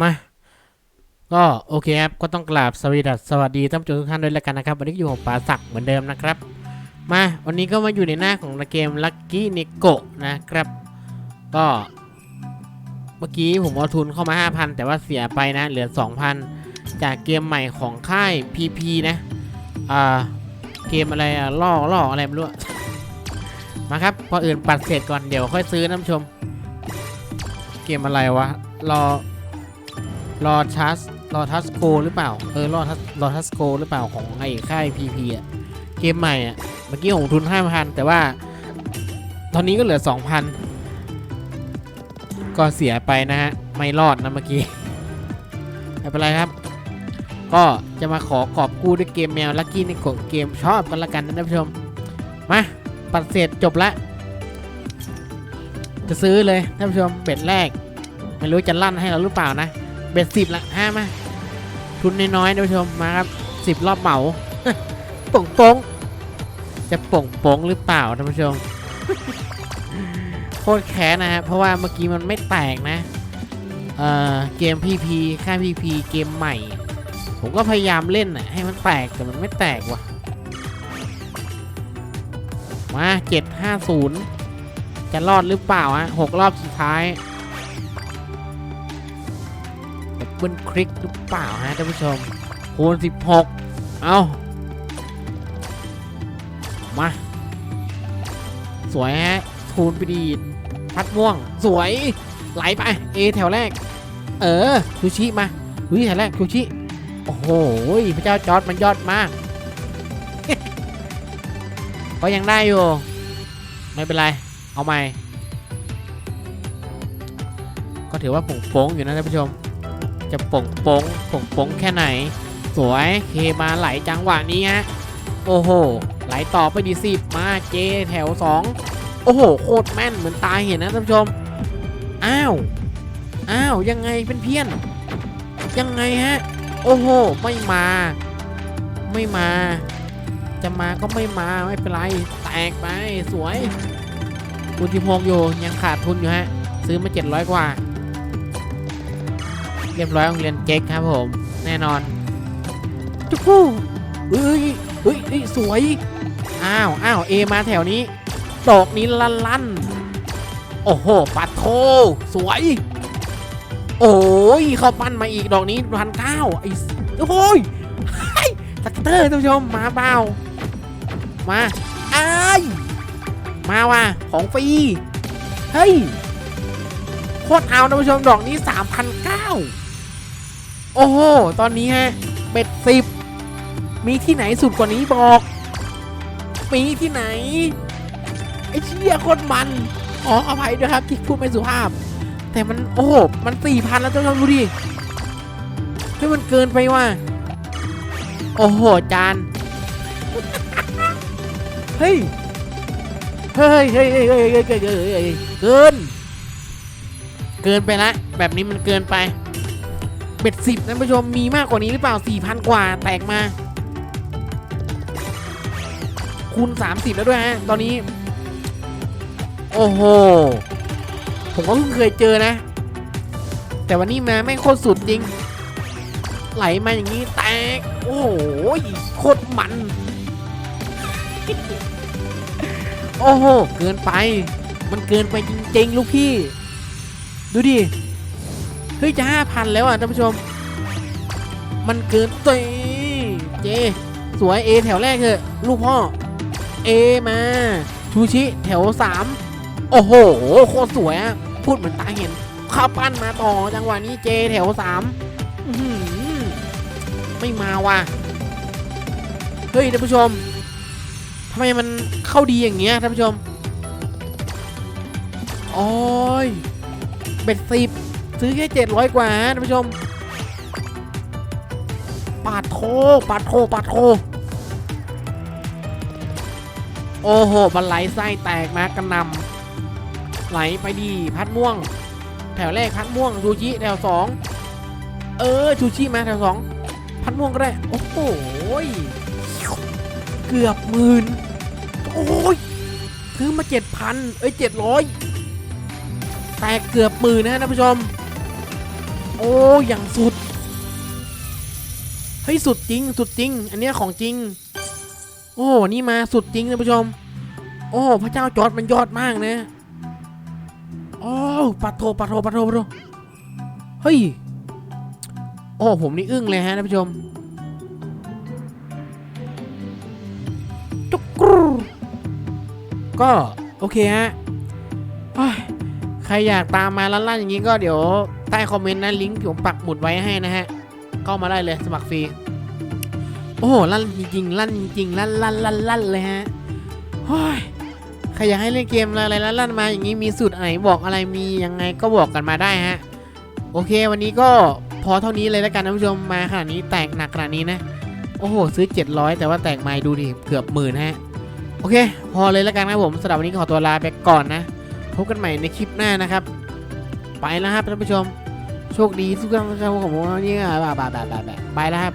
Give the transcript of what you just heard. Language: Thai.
มาก็โอเคครับ ก็ต้องกราบสวัสดีสวัสดีท่านผู้ชมทุกท่านด้วยแล้วกันนะครับ วันนี้อยู่ของปราศักดิ์เหมือนเดิมนะครับ มาวันนี้ก็มาอยู่ในหน้าของเกม Lucky n i c o นะครับ ก็เมื่อกี้ผมเอาทุนเข้ามา 5,000 แต่ว่าเสียไปนะ เหลือ 2,000 จากเกมใหม่ของค่าย PP นะอ่าเกมอะไรอะล่อล่ออะไรไม่รู้มาครับพออื่นปัดเสร็จก่อนเดี๋ยวค่อยซื้อนะท่านผู้ชม เกมอะไรวะรอ รอทัสรอทัสโกหรือเปล่า เออรอทัสรอทัสโกหรือเปล่าของไอ้ค่าย PP อะ เกมใหม่อะ เมื่อกี้ผมทุน5,000แต่ว่า ตอนนี้ก็เหลือ2,000ก็เสียไปนะฮะ ไม่รอดนะเมื่อกี้ ไม่เป็นไรครับ ก็จะมาขอกอบกู้ด้วยเกมแมวลักกี้ในเกมชอบกันละกันนะท่านผู้ชม มาปัดเสร็จจบละจะซื้อเลยท่านผู้ชมเบ็ดแรก ไม่รู้จะลั่นให้เราหรือเปล่านะ เบ็ดสิบละห้ามา ทุนน้อยๆท่านผู้ชมมาครับสิบรอบเหมาป่งโป้งจะป่งโป้งหรือเปล่าท่านผู้ชมโคตรแค้นนะฮะเพราะว่าเมื่อกี้มันไม่แตกนะเอ่อเกม PP ค่าย PP เกมใหม่ ผมก็พยายามเล่นน่ะให้มันแตกแต่มันไม่แตกว่ะมา750จะรอดหรือเปล่าฮะหกรอบสุดท้าย เบิลคลิกหรือเปล่าฮะท่านผู้ชมคูณ16 เอามา สวยฮะ คูณไปดีพัดม่วง สวย ไหลไป เอแถวแรก เออชูชิมาชูชิแถวแรกชูชิโอ้โห พระเจ้าจอร์ดมันยอดมากก็ยังได้อยู่ ไม่เป็นไร เอาใหม่ ก็ถือว่าป่งโป้งอยู่นะท่านผู้ชม จะป่งโป้งป่งโป้งแค่ไหน สวยเคมาไหลจังหวะนี้ฮะโอ้โห ไหลต่อไปดีสิบมาเจแถวสองโอ้โห โคตรแม่นเหมือนตายเห็นนะท่านผู้ชม อ้าว อ้าว ยังไงเป็นเพี้ยน ยังไงฮะ โอ้โห ไม่มา ไม่มา จะมาก็ไม่มาไม่เป็นไร แตกไปสวยคุณทิพงอยู่ยังขาดทุนอยู่ฮะ ซื้อมา 700 กว่า เรียบร้อยโรงเรียนเจ๊กครับผม แน่นอนจุ๊กูเฮ้ยเฮ้ยเฮ้ยสวย อ้าวอ้าวเอมาแถวนี้ดอกนี้ลันลันโอ้โหปัดโทสวย โอ้ยเข้าปั้นมาอีกดอกนี้พันเก้าไอ้โอ้ยไอ้สกกเตอร์ท่านผู้ชมมาเปล่ามาไอ้ายมาว่ะของฟรีเฮ้ยโคตรเอาท่านผู้ชมดอกนี้3,009 โอ้โห ตอนนี้ฮะเบ็ดสิบมีที่ไหนสุดกว่านี้บอก มีที่ไหน ไอ้เชี่ยครมัน อ๋ออภัยด้วยครับที่พูดไม่สุภาพ แต่มันโอ้โห มันสี่พันแล้วเจ้าทองดูดิเฮ้ยมันเกินไปว่ะ โอ้โห จาน เฮ้ย เฮ้ยเฮ้ยเฮ้ยเฮ้ยเฮ้ยเฮ้ยเกิน เกินไปละ แบบนี้มันเกินไป เบ็ดสิบท่านผู้ชมมีมากกว่านี้หรือเปล่าสี่พันกว่าแตกมา คูณ 30 แล้วด้วยฮะ ตอนนี้ โอ้โห ผมก็เพิ่งเคยเจอนะ แต่วันนี้มาไม่โคตรสุดจริง ไหลมาอย่างนี้แตก โอ้โห โคตรมัน โอ้โห เกินไป มันเกินไปจริง ๆ ลูกพี่ ดูดิ เฮ้ยจะห้าพันแล้วอะท่านผู้ชม มันเกินเตเจ สวยเอแถวแรกเถอะลูกพ่อเอมา ชูชิแถวสามโอ้โหโคตรสวยอะพูดเหมือนตาเห็นข้าปั้นมาต่อจังหวะนี้เจแถวสามไม่มาว่ะเฮ้ยท่านผู้ชมทำไมมันเข้าดีอย่างเงี้ยท่านผู้ชมโอ้ยเบ็ดสิบ ซื้อแค่เจ็ดร้อยกว่าท่านผู้ชม ปาดโทปาดโทปาดโทโอ้โหบันไหลไส้แตกมากระนำไหลไปดีพัดม่วง แถวแรกพัดม่วงชูชิแถวสองเออชูชิมาแถวสองพัดม่วงก็ได้ โอ้โหยเกือบหมื่นโอ้ยซื้อมาเจ็ดพันเอ้ยเจ็ดร้อยแตกเกือบหมื่นนะท่านผู้ชม โอ้อย่างสุด เฮ้ย สุดจริง สุดจริง อันเนี้ยของจริง โอ้นี่มาสุดจริงท่านผู้ชม โอ้พระเจ้าจอร์ดมันยอดมากนะโอ้ปัดโทปัดโทปัดโทปัดโทเฮ้ย โอ้ผมนี่อึ้งเลยฮะท่านผู้ชมจุกก็โอเคฮะใครอยากตามมาลั่นๆอย่างนี้ก็เดี๋ยว ใต้คอมเมนต์นะลิงก์ผมปักหมุดไว้ให้นะฮะเข้ามาได้เลยสมัครฟรี โอ้โหลั่นจริงๆลั่นจริงๆลั่นลั่นลั่นลั่นเลยฮะเฮ้ยใครอยากให้เล่นเกมอะไรลั่นลั่นมาอย่างนี้มีสูตรไหนบอกอะไรมียังไงก็บอกกันมาได้ฮะโอเค วันนี้ก็พอเท่านี้เลยแล้วกันท่านผู้ชมมาขนาดนี้แตกหนักขนาดนี้นะโอ้โห ซื้อ 700 แต่ว่าแตกไม้ดูดิเกือบหมื่นฮะโอเค พอเลยแล้วกันนะครับผมสำหรับวันนี้ขอตัวลาไปก่อนนะพบกันใหม่ในคลิปหน้านะครับ ไปแล้วครับท่านผู้ชม โชคดีทุกท่านนะครับผมวันนี้อะบายบายบายบายบายไปแล้วครับ